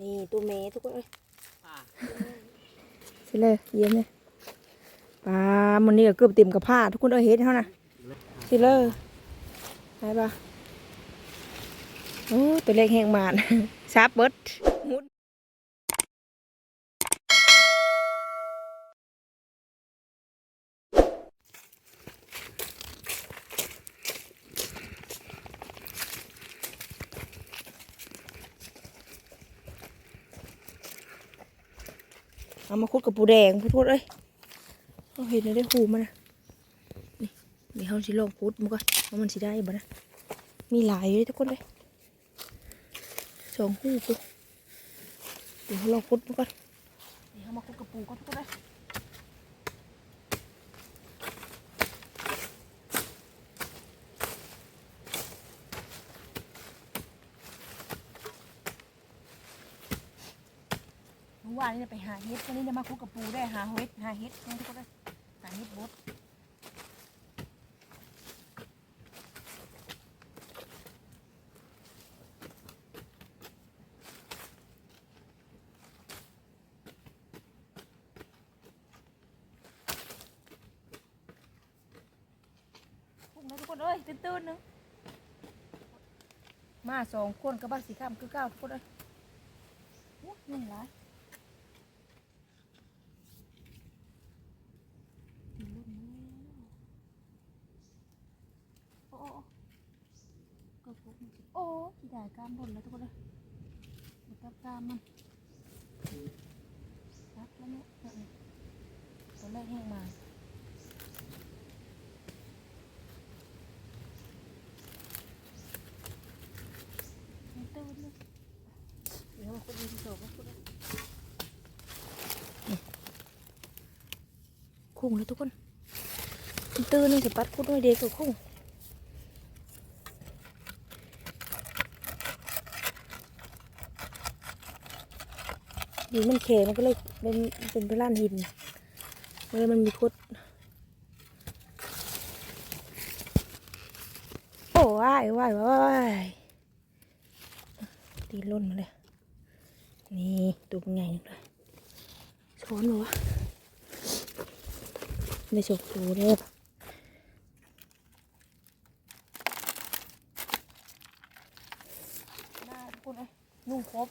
นี่ตัวเมย์ทุกคนเอ้ยอ่าสิเลยเยี่ยมเลยปลามันนี่ก็เกือบเต็มกับผ้าทุกคนเอ้ยเฮ็ดเท่านะสิเลยไปปะโอ้ตัวเล็กแห้งมานซาบเบิดมุด เอามาคุดกับปูแดงพูดพูดเอ้ยเอาเห็นเลยได้หูมันนะนี่มีเขาสิลองพุดมันก่อนว่ามันสิได้บ่นะมีหลายเลยทุกคนเลยสองหูกูเดี๋ยวเราลองพุดมันก่อนนี่เขามาคุดกับปูก่อนทุกคนเลย ว่านี่จะไปหาเห็ดวันนี้จะมาคุดกับปูได้หาเห็ดหาเห็ดนะทุกคนเลยหาเห็ดบดพวกนั้นทุกคนเอ้ยตื่นๆนึงมาสองคนกับบ้านสีข้ามคือเก้าทุกคนเอ้ยโอ้ยนี่หลายโอ้โอ้โอ้ก็พวก มันสิโอ้ที่ได้กล้ามบนแล้วทุกคนเอ้ยกับกล้ามมันรักแล้วเนี่ยเออๆตัวแรกแห้งมาไม่ตื่นเลยเดี๋ยวมาคุยกันต่อมาคุยกันคุ้งเลยทุกคนตื่นเลยสิปัดคุดด้วยเด็กกับคุ้ง ดินมันแข็งมันก็เลยเป็นเป็นเป็นล้านหินเลยมันมีคดโอ้ว้ายว้ายว้ายตีล่นมาเลยนี่ตัวเป็นไงนึงเลยช้อนหรอวะไม่ฉกดูเลยนุ่งครบ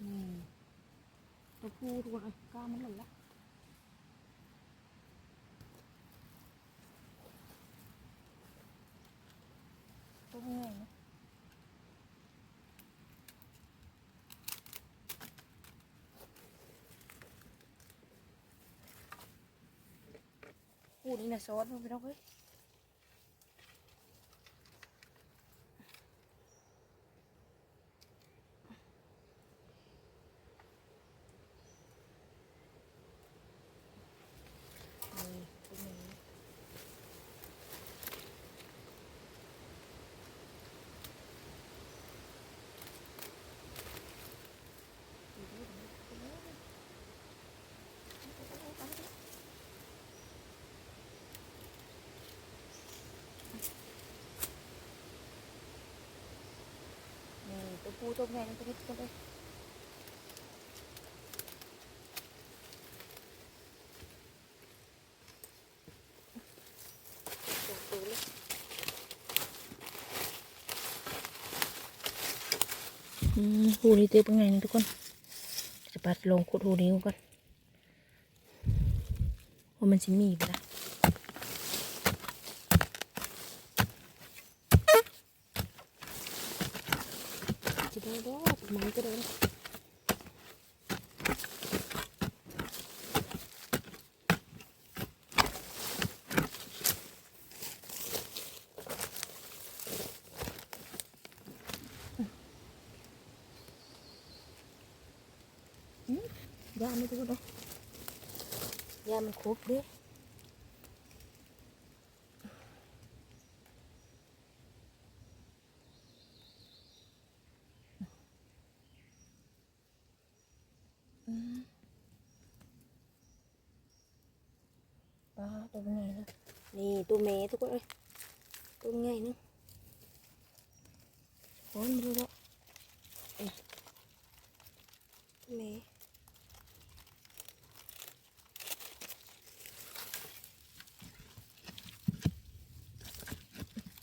อืม ตัวผู้ทุกคนเลยกล้ามมันหล่นละตัวเป็นไงนะคู่นี้นะซอสมันไปแล้วเฮ้ยนี่เป็นอย่างนี้นี่ ตัวผู้ตัวแม่นี่ตันี้ตัวเลยตัวตัวเลยหูนี่เต็มเป็นไงนะทุกคน จะปัดลงขุดหูนี้ก่อนว่ามันสิมีปะนะจะได้ดอกมันก็ได้ยาไม่รู้เนาะยามันครบเด้ ปลาตัวใหญ่นะนี่ตัวเมทุกคนเอ้ย ตัวใหญ่นึงโอ้ยไม่รู้ว่าเอ้ยตัวเม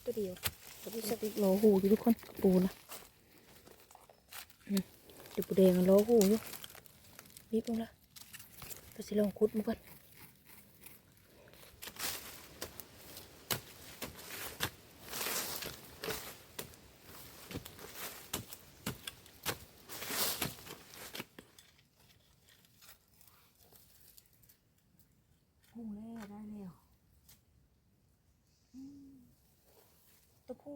ตัวเดียวตัวที่สักโลหูอยู่ทุกคนปูนะเดี๋ยวปูแดงโลหูอยู่บีบลงละเราสิลองคุดมันก่อน หูแล้วได้แล้วอืม โอ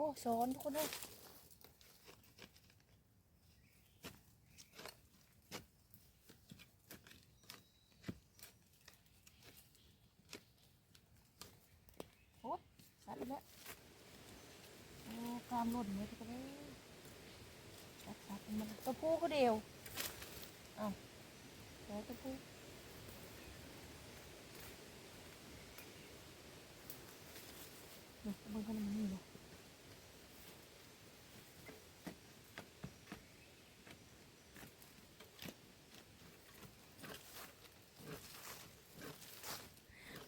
้สอนทุกคนเลยสัตว์แล้วโอ้กล้ามหล่นเลยทุกคนเลยสัตว์สัตว์มันตัวผู้ก็เดียวเอ้าแล้วตัวผู้เนี่ยมึงเขามันนี่เนาะ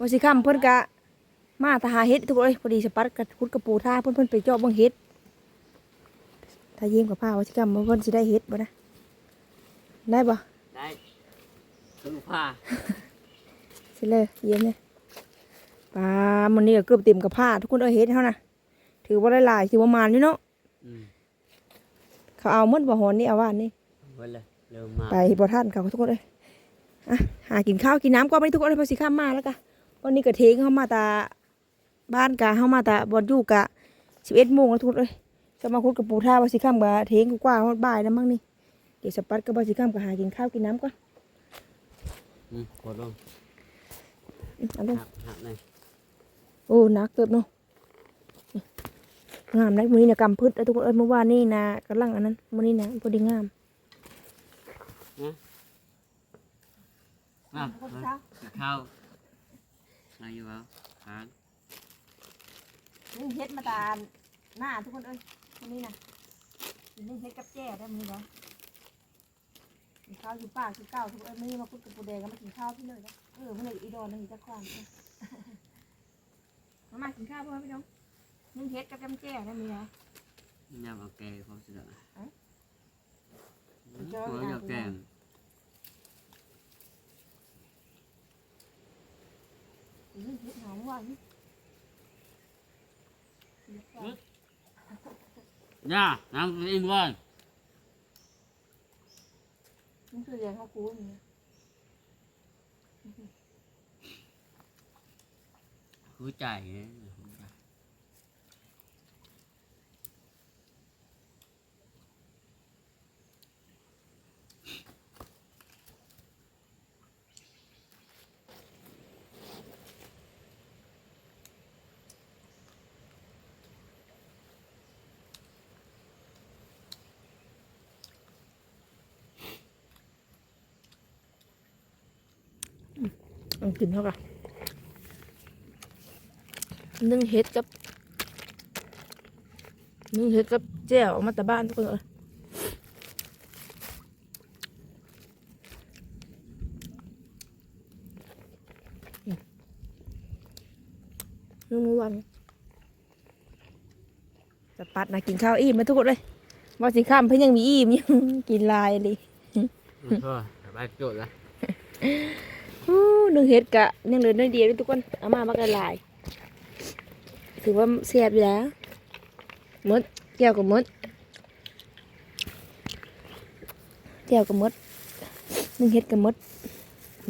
วันสิค่ำเพิ่อนกะมาทหาเฮ็ดทุกคนเอ้ยพอดีสปัดกับพุดกระปูท่าเพิ่อนเพิ่อนไปเจาะบิ่งเฮ็ดถ้ายิ้มกับผ้าวันสิค่ำเพิ่อนสิได้เฮ็ดบ่นะ ได้บ่ได้ถึงผ้าสิเลยเยี่ยมเนี่ยปลามันนี่ก็เกือบเต็มกับผ้า ทุกคนเอ้ยเฮ็ดเฮานะถือว่าหลายๆถือว่ามานอยู่เนาะอืมเขาเอาหมดบ่หอนนี่เอาว่านนี่เว้ยเลยเริ่มมาไปบ่ทันเขาทุกคนเอ้ยอะหากินข้าวกินน้ำก็ไม่ทุกคนเอ้ยพอสิค่ำมาแล้วกะวันนี้ก็เทงเฮามาตาบ้านกะเฮามาตาบ่อนอยู่กะ11โมงแล้วทุกคนเอ้ยจะมาคุดกับปูท่าบาสิข้ามกับเทงกูกว่าฮอดบ่ายแล้วมั้งนี่ เดี๋ยวสปัดกับบาสิข้ามกับหากินข้าวกินน้ำก่อนอืมกดลงอืมเอันนี้หักหักเลยโอ้หนักเติบเนาะนี่งามนะมื้อนี้นะกำพืชแล้วทุกคนเอ้ยเมื่อวานนี่นะกำลังอันนั้นมื้อนี้นะพอดีงามมากินข้าวอะไรอยู่วะหางนี่เฮ็ดมาตาหน้าทุกคนเอ้ยมื้อนี้นะกินนี่เฮ็ดกับแจ่ได้มื้อนี้เนาะ กินข้าวอยู่ป่าคือเก่าทุกคนเอ้ยมื้อนี้มาคุดกับปูแดงก็มากินข้าวพี่เลยนะเออมื้อนี้อีดอนนึงอีกจักความเออมามากินข้าวพ่อพี่น้องนึ่งเฮ็ดกับจำแจ่ได้มื้อนี้นะยำเอาแกงพร้อมเสร็จแล้วเอ้าอืมหัวเอาแกงอืมเฮ็ดหอมหวานย่าน้ำอินวัน มันคือยังเขาคูนี่คือใจเนี่ย เอากินเท่ากันนึ่งเฮ็ดกับนึ่งเฮ็ดกับแจ่วเอามาแต่บ้านทุกคนเอ้ยนึ่งมื้อวันจะปัดนะกินข้าวอิ่มไหมทุกคนเลยว่าสิข้ามเพิ่นยังมีอิ่มยู่กินลายเลยก็สบายจุดละ นึ่งเฮ็ดกะนึ่งเหลือน้อยเดียวทุกคนเอามามากันหลาย ถือว่าเสียบอยู่แล้วมดแก้วกับมดแก้วกับมดนึ่งเฮ็ดกับมด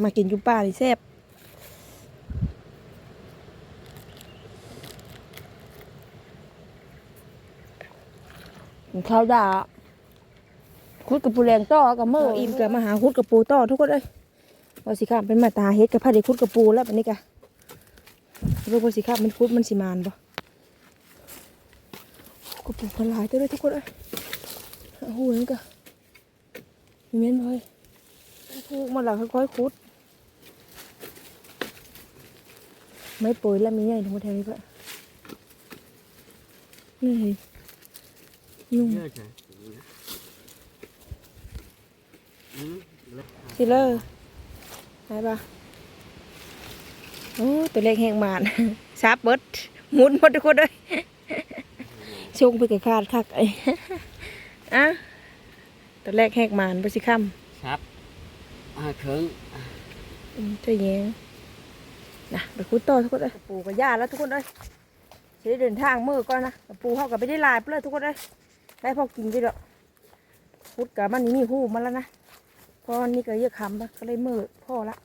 มากินยู่ป่านี่แซ่บข้าวดาคุดกับปูแรงต่อกับเมื่ออิ่มกับมาหาคุดกับปูต่อทุกคนเลย ว่าสิข้ามเป็นมาตาเฮ็ดกับผ้าเด็กคุดกระปูแล้วแบบนี้กะรู้ว่าสิข้ามมันคุดมันสิมานบ่กระปูพนหลายตัวเลยทุกคนเอ้ยเอาหูนั่นกะมีเม้นบ่อยพูกมาหลักค่อยๆคุด ไม่ปุ๋ยแล้วมีใหญ่ทั้งหมดแถวนี้ปะนี่เห็นยุ่งเยอะใช่อืมสิเลอร์ ได้ปะโอ้ตัวเล็กแห้งมานซาบเบิดหมุนหมดทุกคนเลยชงไปกับคาดคักไอ้อะตัวแรกแหกมานไปสิค่ครับอ่าเคิงำอืมตัวแยงนะไปคุดต่อทุกคนเลยปูกับย่าแล้วทุกคนเลยจะได้เดินทางมือก่อนนะกับปูเขากับไปได้ลายไปเลยทุกคนเลยได้พอกินไปดอกคุดกับมันนี่มีหูมาแล้วนะเพอนี่ก็เยอะคำปะก็เลยมือพ่อละ